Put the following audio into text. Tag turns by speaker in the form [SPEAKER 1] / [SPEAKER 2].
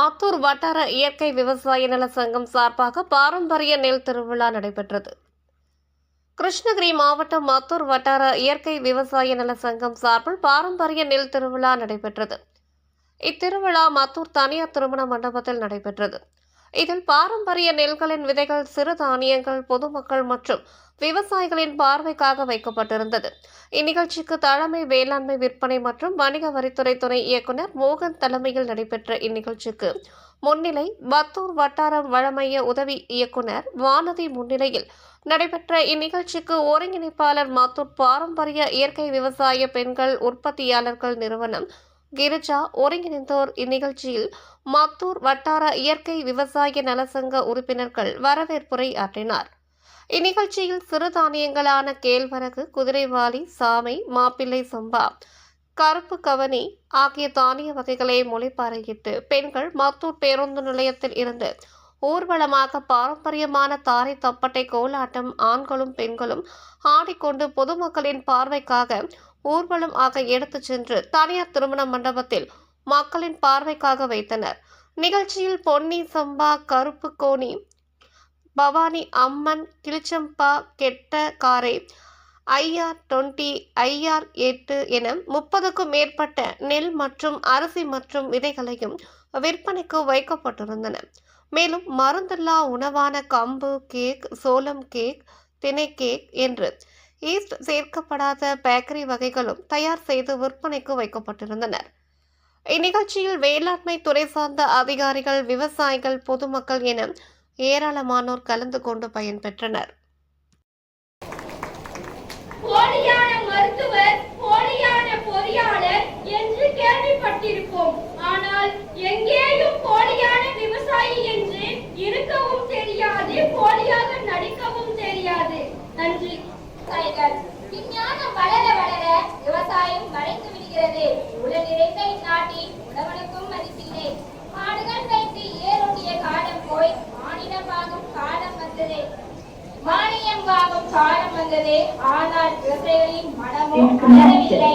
[SPEAKER 1] மத்தூர் வட்டார இயற்கை விவசாய நல சங்கம் சார்பாக பாரம்பரிய நெல் திருவிழா நடைபெற்றது. கிருஷ்ணகிரி மாவட்டம் மத்தூர் வட்டார இயற்கை விவசாய நல சங்கம் சார்பில் பாரம்பரிய நெல் திருவிழா நடைபெற்றது. இத்திருவிழா மத்தூர் தனியார் திருமண மண்டபத்தில் நடைபெற்றது. இதில் பாரம்பரிய நெல்களின் விதைகள் சிறு தானியங்கள் பொதுமக்கள் மற்றும் விவசாயிகளின் பார்வைக்காக வைக்கப்பட்டிருந்தது. இந்நிகழ்ச்சிக்கு தலைமை வேளாண்மை விற்பனை மற்றும் வணிக வரித்துறை துணை இயக்குனர் மோகன் தலைமையில் நடைபெற்ற இந்நிகழ்ச்சிக்கு முன்னிலை மத்தூர் வட்டாரம் வழமைய உதவி இயக்குனர் வானதி முன்னிலையில் நடைபெற்ற இந்நிகழ்ச்சிக்கு ஒருங்கிணைப்பாளர் மாத்தூர் பாரம்பரிய இயற்கை விவசாய பெண்கள் உற்பத்தியாளர்கள் நிறுவனம் கிரிஜா ஒருங்கிணைந்தோர் இந்நிகழ்ச்சியில் மத்தூர் வட்டார இயற்கை விவசாய நலசங்க உறுப்பினர்கள் வரவேற்புரை ஆற்றினார். இந்நிகழ்ச்சியில் சிறுதானியங்களான கேழ்வரகு குதிரைவாலி சாமை மாப்பிள்ளை சம்பா கருப்பு கவனி ஆகிய தானிய வகைகளை மொழிப்பாறையிட்டு பெண்கள் மத்தூர் பேருந்து நிலையத்தில் இருந்து ஊர்வலமாக பாரம்பரியமான தாரை தப்பட்டை கோலாட்டம் ஆண்களும் பெண்களும் ஆடிக்கொண்டு பொதுமக்களின் பார்வைக்காக ஊர்வலம் ஆக எடுத்துச் சென்று தனியார் திருமண மண்டபத்தில் மக்களின் பார்வைக்காக வைத்தனர். நிகழ்ச்சியில் பொன்னி சம்பா கருப்பு கோணி பவானி அம்மன் கிளிச்சம்பா கெட்ட காரை ஐஆர் டுவெண்ட்டி ஐஆர் எட்டு என முப்பதுக்கும் மேற்பட்ட நெல் மற்றும் அரிசி மற்றும் விதைகளையும் விற்பனைக்கு வைக்கப்பட்டிருந்தன. மேலும் மருந்தில்லா உணவான கம்பு கேக் சோளம் கேக் தினை கேக் என்று ஈஸ்ட் சேர்க்கப்படாத பேக்கரி வகைகளும் தயார் செய்து விற்பனைக்கு வைக்கப்பட்டிருந்தனர். இந்நிகழ்ச்சியில் வேளாண்மை துறை சார்ந்த அதிகாரிகள் விவசாயிகள் பொதுமக்கள் என ஏராளமானோர் கலந்து கொண்டு பயன்பெற்றனர்.
[SPEAKER 2] போலியான மருத்துவர் போலியான பொறியாளர் என்று கேள்விப்பட்டிருப்போம். ஆனால் எங்கேயும் போலியான விவசாயி என்று இருக்கவும் தெரியாது போலியாக நடிக்கவும் தெரியாது. நன்றி.
[SPEAKER 3] விவசாயிகள். விஞ்ஞானம் வளர வளர விவசாயம் மறைந்து விடுகிறது. உலக நிறைந்த இந்நாட்டில் உழவனுக்கும் மதிப்பில்லை மாடுகள் வைத்து ஏறோடிய காலம் போய் மானிடம் வாங்கும் காலம் வந்தது. மானியம் வாங்கும் காலம் வந்தது. ஆனால் விவசாயிகளின் மனமோ வளரவில்லை